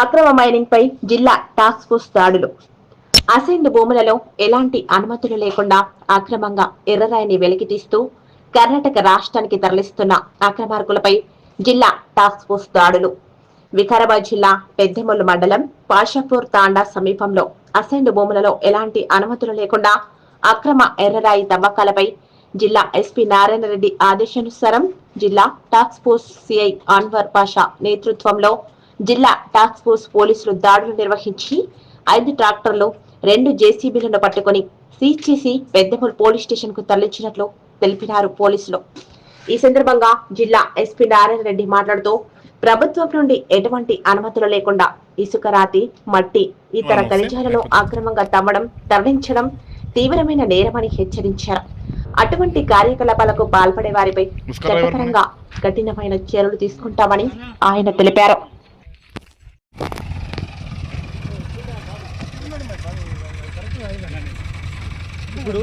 అక్రమ మైనింగ్ పై జిల్లా task force దాడులు. అసైన్డ్ భూములలో ఎలాంటి అనుమతులు లేకుండా అక్రమంగా ఎర్రరాయిని వెలికితీస్తూ కర్ణాటక రాష్ట్రానికి తరలిస్తున్న అక్రమార్కులపై జిల్లా టాస్క్ ఫోర్స్ దాడులు. వికారాబాద్ జిల్లా పెద్దెమొల్లు మండలం పాషాపూర్ తాండా సమీపంలో అసైన్డ్ భూములలో ఎలాంటి అనుమతులు లేకుండా అక్రమ ఎర్రరాయి తవ్వకాలపై జిల్లా ఎస్పీ నారాయణ రెడ్డి ఆదేశానుసారం జిల్లా task force CI Anwar Pasha నేతృత్వంలో జిల్లా టాస్క్ ఫోర్స్ పోలీసులు దాడులు నిర్వహించి ఐదు ట్రాక్టర్లు రెండు జేసీబీలను పట్టుకుని సీజ్ చేసి పెద్దపూల్ పోలీస్ స్టేషన్కు తరలించినట్లు తెలిపినారు పోలీసులు. ఈ సందర్భంగా జిల్లా ఎస్పీ నారాయణ రెడ్డి మాట్లాడుతూ ప్రభుత్వం నుండి ఎటువంటి అనుమతులు లేకుండా ఇసుక రాతి మట్టి ఇతర ఖనిజాలను అక్రమంగా తవ్వడం తరలించడం తీవ్రమైన నేరమని హెచ్చరించారు. అటువంటి కార్యకలాపాలకు పాల్పడే వారిపై చట్టపరంగా కఠినమైన చర్యలు తీసుకుంటామని ఆయన తెలిపారు. ఇప్పుడు